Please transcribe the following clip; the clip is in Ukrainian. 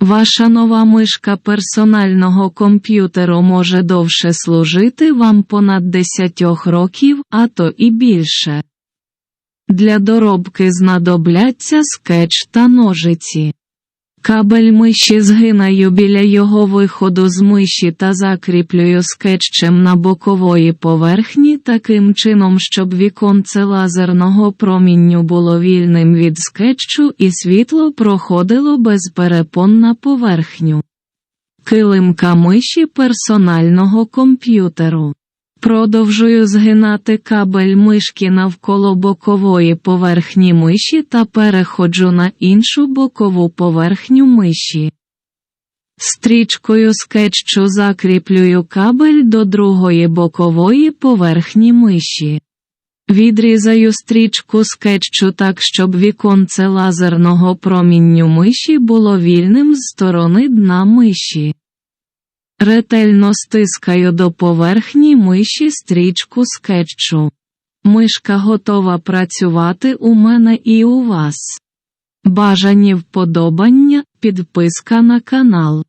Ваша нова мишка персонального комп'ютеру може довше служити вам понад 10 років, а то і більше. Для доробки знадобляться скетч та ножиці. Кабель миші згинаю біля його виходу з миші та закріплюю скетчем на бокової поверхні таким чином, щоб віконце лазерного промінню було вільним від скетчу і світло проходило без перепон на поверхню. Килимка миші персонального комп'ютеру. Продовжую згинати кабель мишки навколо бокової поверхні миші та переходжу на іншу бокову поверхню миші. Стрічкою скетчу закріплюю кабель до другої бокової поверхні миші. Відрізаю стрічку скетчу так, щоб віконце лазерного промінню миші було вільним з сторони дна миші. Ретельно стискаю до поверхні миші стрічку скетчу. Мишка готова працювати у мене і у вас. Бажані вподобання, підписка на канал.